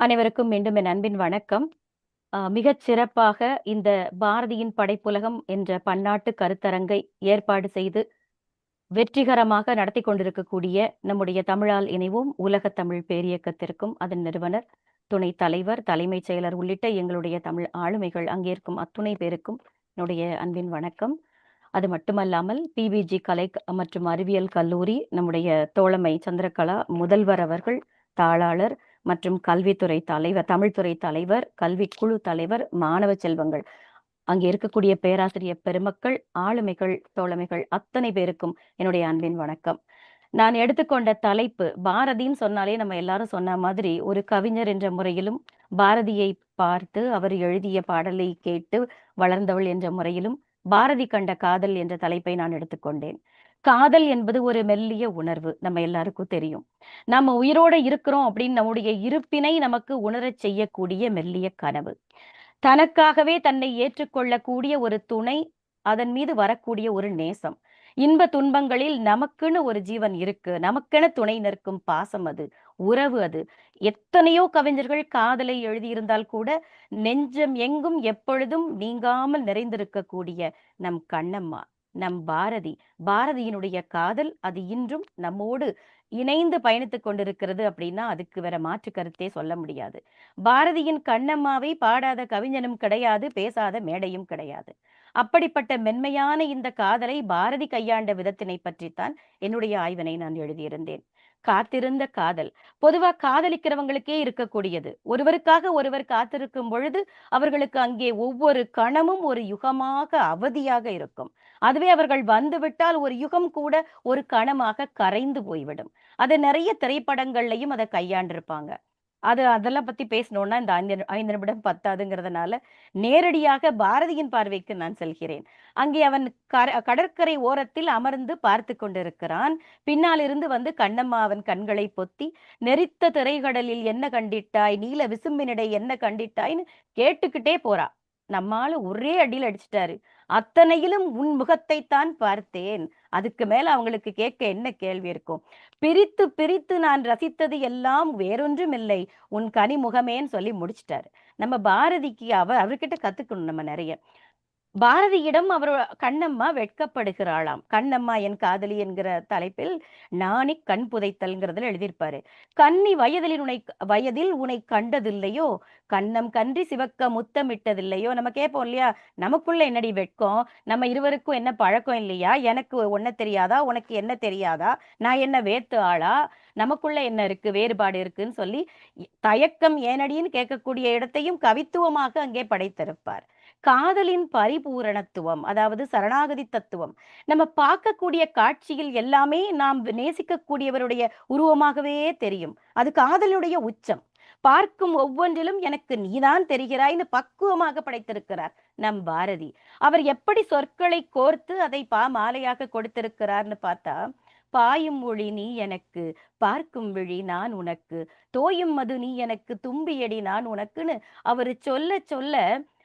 அனைவருக்கும் மீண்டும் என் அன்பின் வணக்கம். மிகச் சிறப்பாக இந்த பாரதியின் படைப்புலகம் என்ற பன்னாட்டு கருத்தரங்கை ஏற்பாடு செய்து, வெற்றிகரமாக நடத்திக் கொண்டிருக்கக்கூடிய நம்முடைய தமிழால் இணைவோம் உலகத் தமிழ் பேரியக்கத்திற்கும், அதன் நிறுவனர், துணைத் தலைவர், தலைமைச் செயலர் உள்ளிட்ட எங்களுடைய தமிழ் ஆளுமைகள் அங்கேற்கும் அத்துணை பேருக்கும் என்னுடைய அன்பின் வணக்கம். அது மட்டுமல்லாமல் பிவிஜி கலை மற்றும் அறிவியல் கல்லூரி நம்முடைய தோழமை சந்திரகலா முதல்வர் அவர்கள், தாளாளர் மற்றும் கல்வித்துறை தலைவர், தமிழ்துறை தலைவர், கல்விக்குழு தலைவர், மாணவ செல்வங்கள், அங்கே இருக்கக்கூடிய பேராசிரியர் பெருமக்கள், ஆளுமைகள், தோழமைகள் அத்தனை பேருக்கும் என்னுடைய அன்பின் வணக்கம். நான் எடுத்துக்கொண்ட தலைப்பு பாரதின்னு சொன்னாலே நம்ம எல்லாரும் சொன்ன மாதிரி ஒரு கவிஞர் என்ற முறையிலும், பாரதியை பார்த்து அவர் எழுதிய பாடலை கேட்டு வளர்ந்தவள் என்ற முறையிலும், பாரதி கண்ட காதல் என்ற தலைப்பை நான் எடுத்துக்கொண்டேன். காதல் என்பது ஒரு மெல்லிய உணர்வு. நம்ம எல்லாருக்கும் தெரியும். நம்ம உயிரோட இருக்கிறோம் அப்படின்னு நம்முடைய இருப்பினை நமக்கு உணரச் செய்யக்கூடிய மெல்லிய கனவு. தனக்காகவே தன்னை ஏற்றுக்கொள்ளக்கூடிய ஒரு துணை, அதன் மீது வரக்கூடிய ஒரு நேசம். இன்ப துன்பங்களில் நமக்குன்னு ஒரு ஜீவன் இருக்கு. நமக்கென துணை நிற்கும் பாசம் அது. உறவு அது. எத்தனையோ கவிஞர்கள் காதலை எழுதியிருந்தால் கூட, நெஞ்சம் எங்கும் எப்பொழுதும் நீங்காமல் நிறைந்திருக்கக்கூடிய நம் கண்ணம்மா, நம் பாரதி. பாரதியினுடைய காதல் அது இன்றும் நம்மோடு இணைந்து பயணித்துக் கொண்டிருக்கிறது அப்படின்னா, அதுக்கு வேற மாற்று கருத்தே சொல்ல முடியாது. பாரதியின் கண்ணம்மாவை பாடாத கவிஞனும் கிடையாது, பேசாத மேடையும் கிடையாது. அப்படிப்பட்ட மென்மையான இந்த காதலை பாரதி கையாண்ட விதத்தினை பற்றித்தான் என்னுடைய ஆய்வினை நான் எழுதியிருந்தேன். காத்திருந்த காதல். பொதுவா காதலிக்கிறவங்களுக்கே இருக்கக்கூடியது. ஒருவருக்காக ஒருவர் காத்திருக்கும் பொழுது, அவர்களுக்கு அங்கே ஒவ்வொரு கணமும் ஒரு யுகமாக, அவதியாக இருக்கும். அதுவே அவர்கள் வந்துவிட்டால் ஒரு யுகம் கூட ஒரு கணமாக கரைந்து போய்விடும். அது நிறைய திரைப்படங்கள்லயும் அதை கையாண்டிருப்பாங்க. அது அதெல்லாம் பத்தி பேசணும்னா இந்த 5 5 நிமிடம் பத்தாதுங்கிறதுனால, நேரடியாக பாரதியின் பார்வைக்கு நான் செல்கிறேன். அங்கே அவன் கர கடற்கரை ஓரத்தில் அமர்ந்து பார்த்து கொண்டிருக்கிறான். பின்னாலிருந்து வந்து கண்ணம்மா அவன் கண்களை பொத்தி, "நெரித்த திரைகடலில் என்ன கண்டிட்டாய்? நீல விசும்பினிடை என்ன கண்டிட்டாய்ன்னு" கேட்டுக்கிட்டே போறா. நம்மால ஒரே அடியில அடிச்சிட்டாரு "அத்தனையிலும் உன் முகத்தைத்தான் பார்த்தேன்." அதுக்கு மேல அவங்களுக்கு கேட்க என்ன கேள்வி இருக்கும்? பிரித்து பிரித்து நான் ரசித்தது எல்லாம் வேறொன்றும் இல்லை உன் கனிமுகமேன்னு சொல்லி முடிச்சிட்டாரு நம்ம பாரதிக்கு அவர் அவர்கிட்ட கத்துக்கணும் நம்ம நிறைய பாரதியிடம் அவர் கண்ணம்மா வெட்கப்படுகிறாளாம். "கண்ணம்மா என் காதலி" என்கிற தலைப்பில் நாணிக் கண் புதைத்தல்ங்கிறதுல எழுதியிருப்பாரு. "கன்னி வயதில் உனை வயதில் உனை கண்டதில்லையோ, கண்ணம் கன்றி சிவக்க முத்தமிட்டதில்லையோ" நம்ம கேட்போம் இல்லையா? நமக்குள்ள என்னடி வெட்கம்? நம்ம இருவருக்கும் என்ன பழக்கம் இல்லையா? எனக்கு ஒன்ன தெரியாதா? உனக்கு என்ன தெரியாதா? நான் என்ன வேத்து ஆளா? நமக்குள்ள என்ன இருக்கு? வேறுபாடு இருக்குன்னு சொல்லி, தயக்கம் ஏனடின்னு கேட்கக்கூடிய இடத்தையும் கவித்துவமாக அங்கே படைத்திருப்பார். காதலின் பரிபூரணத்துவம், அதாவது சரணாகதி தத்துவம். நம்ம பார்க்கக்கூடிய காட்சியில் எல்லாமே நாம் நேசிக்கக்கூடியவருடைய உருவமாகவே தெரியும். அது காதலுடைய உச்சம். பார்க்கும் ஒவ்வொன்றிலும் எனக்கு நீதான் தெரிகிறாய்ன்னு பக்குவமாக படைத்திருக்கிறார் நம் பாரதி. அவர் எப்படி சொற்களை கோர்த்து அதை பா மாலையாக கொடுத்திருக்கிறார்னு பார்த்தா, "பாயும் ஒளி நீ எனக்கு, பார்க்கும் விழி நான் உனக்கு, தோயும் மது நீ எனக்கு, தும்பியடி நான் உனக்குன்னு" அவரு சொல்ல சொல்ல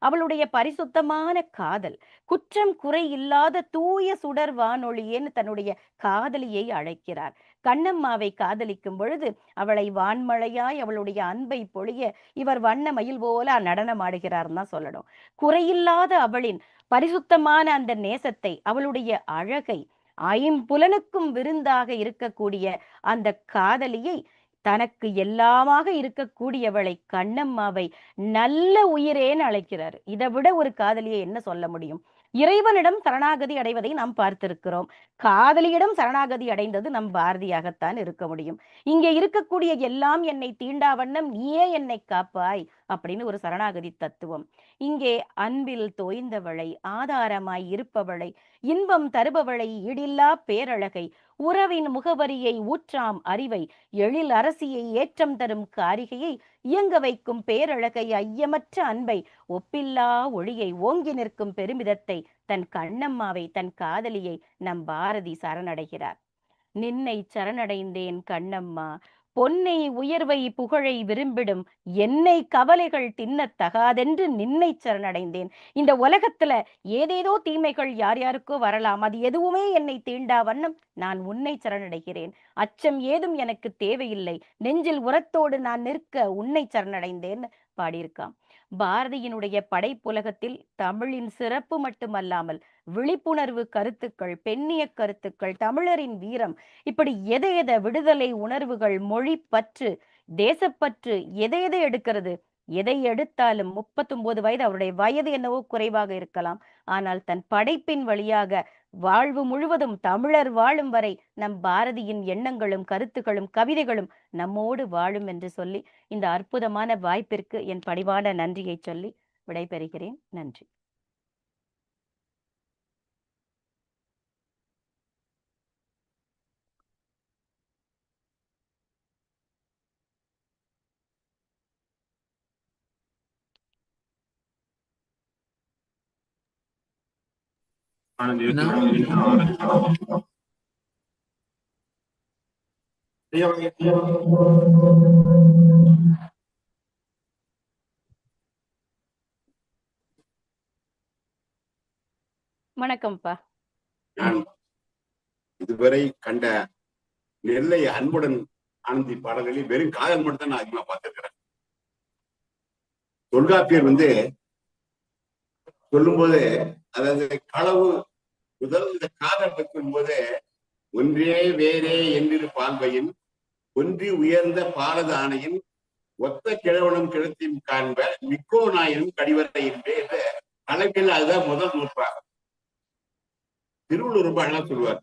அவளுடைய பரிசுத்தமான காதல், குற்றம் குறை இல்லாத தூய சுடர் வானொலியேன்னு தன்னுடைய காதலியை அழைக்கிறார். கண்ணம்மாவை காதலிக்கும் பொழுது, அவளை வான்மழையாய் அவளுடைய அன்பை பொழிய, இவர் வண்ண மயில் போல நடனமாடுகிறார்னு தான் சொல்லணும். குறையில்லாத அவளின் பரிசுத்தமான அந்த நேசத்தை, அவளுடைய அழகை, ஐம்புலனுக்கும் விருந்தாக இருக்கக்கூடிய அந்த காதலியை, தனக்கு எல்லாமாக இருக்கக்கூடியவளை கண்ணம்மாவை நல்ல உயிரேன்னு அழைக்கிறாரு. இதை விட ஒரு காதலியை என்ன சொல்ல முடியும்? இறைவனிடம் சரணாகதி அடைவதை நாம் பார்த்திருக்கிறோம். காதலியிடம் சரணாகதி அடைந்தது நம் பாரதியாகத்தான் இருக்க முடியும். "இங்கே இருக்கக்கூடிய எல்லாம் என்னை தீண்டா வண்ணம் நீயே என்னை காப்பாய்" அப்படின்னு ஒரு சரணாகதி தத்துவம். இங்கே அன்பில் தோய்ந்தவளை, ஆதாரமாய் இருப்பவளை, இன்பம் தருபவளை, ஈடில்லா பேரழகை, உறவின் முகவரியை, ஊற்றாம் அறிவை, எழில் அரசியை, ஏற்றம் தரும் காரிகையை, இயங்க வைக்கும் பேரழகை, ஐயமற்ற அன்பை, ஒப்பில்லா ஒளியை, ஓங்கி நிற்கும் பெருமிதத்தை, தன் கண்ணம்மாவை, தன் காதலியை நம் பாரதி சரணடைகிறார். நின்னை சரணடைந்தேன் கண்ணம்மா, பொன்னை உயர்வை புகழை விரும்பிடும் என்னை கவலைகள் தின்னத் தகாதென்று நின்னை சரணடைந்தேன். இந்த உலகத்துல ஏதேதோ தீமைகள் யார் யாருக்கோ வரலாம். அது எதுவுமே என்னை தீண்டா வண்ணம் நான் உன்னை சரணடைகிறேன். அச்சம் ஏதும் எனக்கு தேவையில்லை. நெஞ்சில் உரத்தோடு நான் நிற்க உன்னை சரணடைந்தேன். பாடியிருக்கான் பாரதியினுடைய படைப்புலகத்தில் தமிழின் சிறப்பு மட்டுமல்லாமல் விழிப்புணர்வு கருத்துக்கள் பெண்ணிய கருத்துக்கள் தமிழரின் வீரம் இப்படி எதை எதை விடுதலை உணர்வுகள் மொழி பற்று தேசப்பற்று எதை எதை எடுக்கிறது? எதை எடுத்தாலும் முப்பத்தொன்பது வயது அவருடைய வயது என்னவோ குறைவாக இருக்கலாம். ஆனால் தன் படைப்பின் வழியாக வாழ்வு முழுவதும் தமிழர் வாழும் வரை நம் பாரதியின் எண்ணங்களும் கருத்துகளும் கவிதைகளும் நம்மோடு வாழும் என்று சொல்லி இந்த அற்புதமான வாய்ப்பிற்கு என் பணிவான நன்றியை சொல்லி விடைபெறுகிறேன். நன்றி. வணக்கம்ப்பா. இதுவரை கண்ட நெல்லை அன்புடன் ஆனந்தி பாடல்களில் வெறும் காதல் மட்டும் தான் நான் அதிகமா பார்த்திருக்கிறேன். தொல்காப்பியர் வந்து சொல்லும்போது அதாவது களவு முதல் இந்த காதல் வைக்கும் போது ஒன்றே வேறே என்றிரு பால்வையின் ஒன்றி உயர்ந்த பாலது ஆணையின் ஒத்த கிழவனும் கிழத்தையும் காண்ப மிக்கோ நாயினும் கடிவரை என்று தலைப்பில் அதுதான் முதல் நூற்றாகும் திருவள்ளுவர் ரொம்ப அழகா சொல்லுவார்.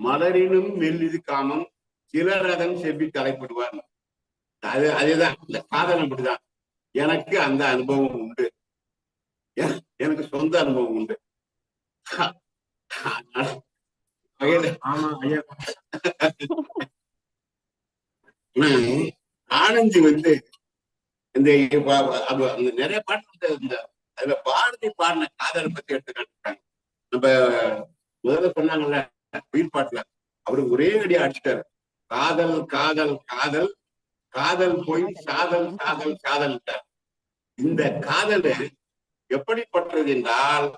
மலரினும் மெல்லிது காமம் சிலர் செவ்வி தலைப்படுவார். அது அதேதான். இந்த காதல் அப்படிதான். எனக்கு அந்த அனுபவம் உண்டு. எனக்கு சொந்த அனுபவம் உண்டு வகையில ஆமா ஐயா ஆனா, ஆனந்தி வந்து இந்த நிறைய பாட்டு இந்த அதுல பாரதி பாடின காதலை பத்தி எடுத்து காட்டுறாங்க நம்ம முதல்ல சொன்னாங்கல்ல உயிர் பாட்டுல. அவரு ஒரே அடி அடிச்சிட்டாரு. காதல் காதல் காதல் காதல் போய் சாதல் சாதல் காதல் இந்த காதல் எப்படிப்பட்டது என்றால்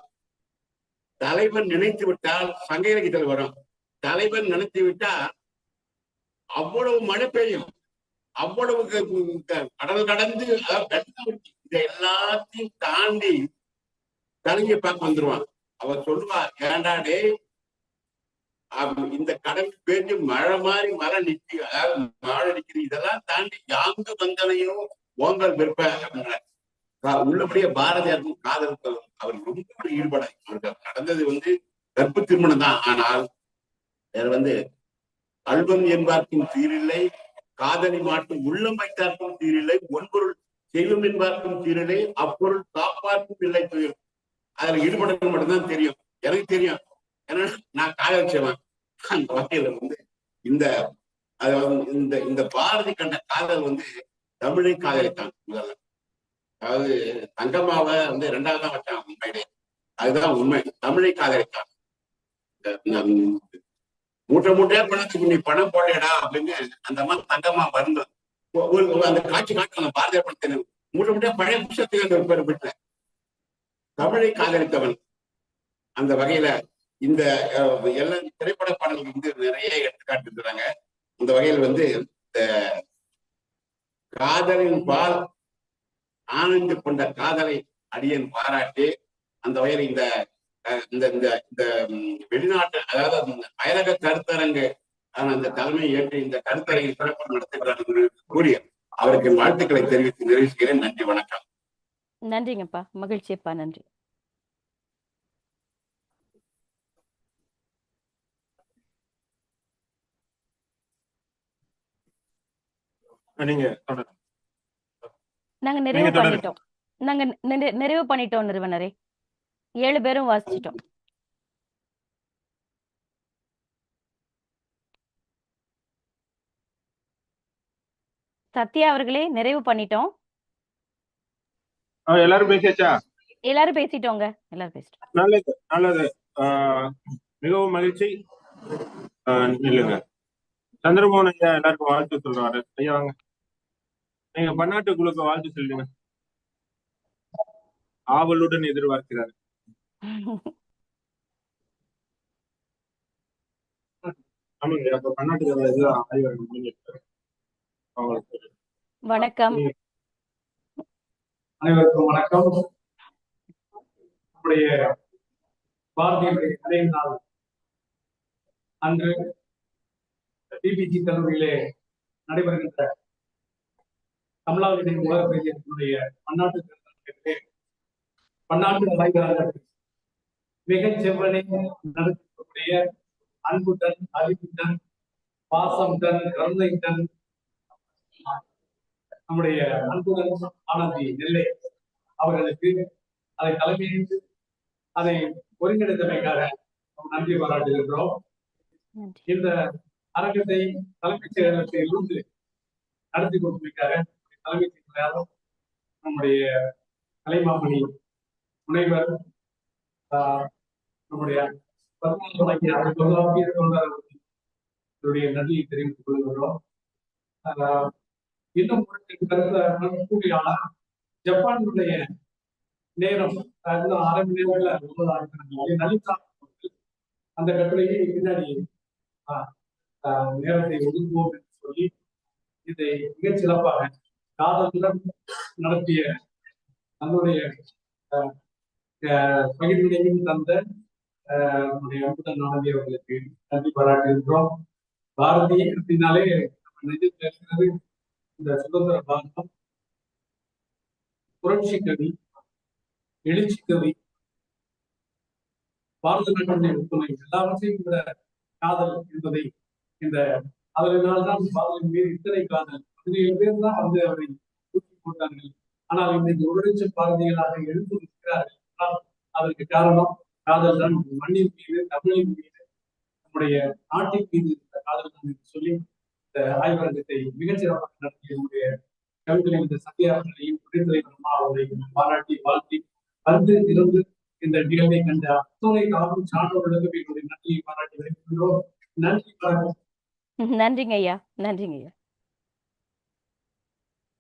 தலைவன் நினைத்து விட்டால் சங்க இலக்கியத்தில் வரும். தலைவன் நினைத்து விட்டால் அவ்வளவு மழை பெய்யும். அவ்வளவு கடல் கடந்து இதை எல்லாத்தையும் தாண்டி தலைங்க பார்க்க வந்துருவான். அவ சொல்லுவா ஏண்டாடே டேய் அவ- இந்த கடல் பேஞ்சு மழை மாதிரி மழை நிக்கு அதாவது மழை நிக்குது இதெல்லாம் தாண்டி யாங்கு வந்தனையோ ஓங்கல் விற்ப அப்படின்ற உள்ளபடியே பாரதியாருக்கும் காதல் அவர் ரொம்ப ஈடுபட அவருக்கு நடந்தது வந்து கற்பு திருமணம் தான். ஆனால் வேற வந்து அல்பம் என்பார்க்கும் தீரில்லை காதலி மாட்டும் உள்ளம் வைத்தார்க்கும் தீரில்லை ஒன்பொருள் செய்யும் என்பார்க்கும் தீரில்லை அப்பொருள் காப்பாற்றும் இல்லை துயர் அதுல ஈடுபடுறது மட்டும்தான் தெரியும். எனக்கு தெரியும். ஏன்னா நான் காதலிச்சவன் அந்த வகையில வந்து இந்த இந்த இந்த பாரதி கண்ட காதல் வந்து தமிழை காதலித்தான் முதல்ல. அதாவது தங்கம்மாவை வந்து ரெண்டாவது தான் வச்சாங்க மும்பையிலே அதுதான் உண்மை. தமிழை காதலித்தான் மூட்டை மூட்டையா பணத்துக்கு நீ பணம் போடலடா அப்படின்னு அந்த அம்மா தங்கம்மா வந்து அந்த காட்சி காட்டுறாங்க பாரதிய படத்தில். மூட்டை மூட்டையா பழைய புஷத்துக்கு அந்த பேர் விட்டு தமிழை காதலித்தவன். அந்த வகையில இந்த எல்லா திரைப்பட பாடல்கள் வந்து நிறைய எடுத்துக்காட்டு இருக்கிறாங்க அந்த வகையில் வந்து இந்த காதலின் பால் ஆனந்து கொண்ட காதலை அடியன் பாராட்டி அந்த வகையில் இந்த இந்த இந்த இந்த வெளிநாட்டு அதாவது அந்த அயலக கருத்தரங்கு அந்த தலைமையை ஏற்று இந்த கருத்தரங்கை சிறப்பாக நடத்துகிறார் என்று கூறி அவருக்கு வாழ்த்துக்களை தெரிவித்து நிறைவேற்றுகிறேன் நன்றி வணக்கம். நன்றிங்கப்பா. மகிழ்ச்சியப்பா நன்றி. நீங்க. நாங்க நிறைவு. பண்ணிட்டோம். நாங்க நிறை- நிறைவு பண்ணிட்டோம் நிறுவனரே. ஏழு பேரும் வாசிச்சிட்டோம். சத்யா அவர்களே நிறைவு பண்ணிட்டோம். எல்லாரும் பேசியாச்சா? எல்லாரும் பேசிட்டோங்க. எல்லாரும் பேசிட்டோம். நல்லது நல்லது. மிகவும் மகிழ்ச்சி. ஆ, நில்லுங்க. சந்திரமோகன் ஐயா எல்லாருக்கும் வாழ்த்து சொல்றாரு. ஐயா வாங்க. நீங்க பன்னாட்டு குழுக்கு வாழ்த்து சொல்லுங்க. ஆவலுடன் எதிர்பார்க்கிறார். வணக்கம். அனைவருக்கும் வணக்கம். நம்முடைய பாரதிய கலை நாள் அன்று டிபிஜி கல்லூரியிலே நடைபெறுகின்ற தமிழாவின் உலக பெரியத்தினுடைய பன்னாட்டு கருத்தரங்கிலே பன்னாட்டு கலைஞர்கள் மிகச் செவ்வனை நடத்தக்கூடிய அன்புடன் அறிவுடன் பாசம்டன் கருணைடன் நம்முடைய அன்புடன் ஆனந்தி நெல்லை அவர்களுக்கு அதை தலைமையேற்று அதை ஒருங்கிணைந்தமைக்காக நாம் நன்றி பாராட்டுகின்றோம். இந்த அரங்கத்தை தலைமைச் செயலகத்தில் இருந்து நடத்தி கொடுப்பதற்காக தலைமை செயலாளர் நம்முடைய கலைமாமணி முனைவர் ஆஹ், நம்முடைய பதினாறு வழங்கிய தொழிலாளர்களுடைய நன்றியை தெரிவித்துக் கொள்கிறோம். இன்னும் ஒரு கருத்து கூடியாளர் ஜப்பானுடைய நேரம் இன்னும் அரை மணி நேரங்கள்ல ஒன்பது லலிதா அந்த கட்டுரையை பின்னாடி ஆஹ், ஆஹ், நேரத்தை ஒதுக்குவோம் என்று சொல்லி இதை மிகச் சிறப்பாக காதலுடன் நடத்திய தன்னுடைய பகிர்வினையும் தந்த நம்முடைய அன்புடன் ஆனந்தி அவர்களுக்கு நன்றி பாராட்டுகின்றோம். பாரதி அப்படின்னாலே நம்ம நெஞ்சத்தில் இருக்கிறது இந்த சுதந்திர பாரதம். புரட்சி கவி எழுச்சி கவி பாரத நாட்டினுடைய ஒத்துமை எல்லாவற்றையும் விட காதல் என்பதை இந்த அதனால்தான் பாரதின் மீது இத்தனை காதல் பதினேழு பேர் தான் வந்து அவரை தூக்கி போட்டார்கள். ஆனால் இன்றைக்கு ஒரு லட்சம் பாரதிகளாக எழுந்து நிற்கிறார்கள் என்றால் அதற்கு காரணம் காதல் தான் மண்ணின் மீது தமிழின் மீது நம்முடைய நாட்டின் மீது இருந்த காதல் தான் என்று சொல்லி இந்த ஆய்வரங்கத்தை மிகச்சிறப்பாக நடத்திய நம்முடைய கவிஞர் இந்த சத்யா அவர்களையும் துணைத்தலைவர் அம்மா அவர்களையும் பாராட்டி வாழ்த்தி வந்து இருந்து இந்த நிகழ்வை கண்ட அத்துணை தாவும் சான்றோர்களுக்கு என்னுடைய நன்றியை பாராட்டி வருகின்றோம் நன்றி வணக்கம். நன்றிங்க ஐயா நன்றிங்க ஐயா.